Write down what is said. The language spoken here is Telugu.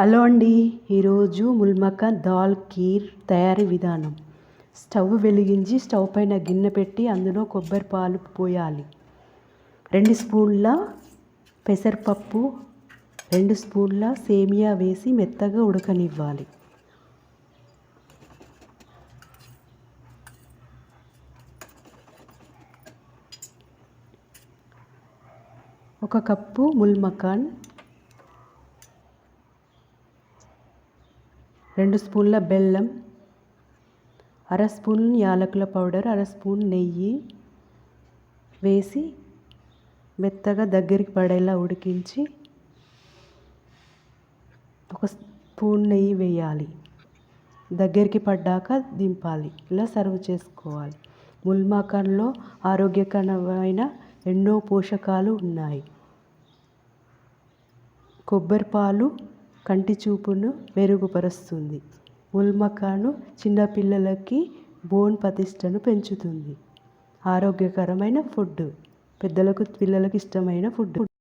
హలో అండి. ఈరోజు ముల్మక దాల్ కీర్ తయారీ విధానం. స్టవ్ వెలిగించి స్టవ్ పైన గిన్నె పెట్టి అందులో కొబ్బరి పాలు పోయాలి. రెండు స్పూన్ల పెసరపప్పు రెండు స్పూన్ల సేమియా వేసి మెత్తగా ఉడకనివ్వాలి. ఒక కప్పు ముల్మకాన్ రెండు స్పూన్ల బెల్లం అర స్పూన్ యాలకుల పౌడర్ అర స్పూన్ నెయ్యి వేసి మెత్తగా దగ్గరికి పడేలా ఉడికించి ఒక స్పూన్ నెయ్యి వేయాలి. దగ్గరికి పడ్డాక దింపాలి. ఇలా సర్వ్ చేసుకోవాలి. ముల్మాకాన్లో ఆరోగ్యకరమైన ఎన్నో పోషకాలు ఉన్నాయి. కొబ్బరి పాలు కంటి చూపును మెరుగుపరుస్తుంది. ఉల్మకాను చిన్నపిల్లలకి బోన్ ప్రతిష్టను పెంచుతుంది. ఆరోగ్యకరమైన ఫుడ్ పెద్దలకు పిల్లలకు ఇష్టమైన ఫుడ్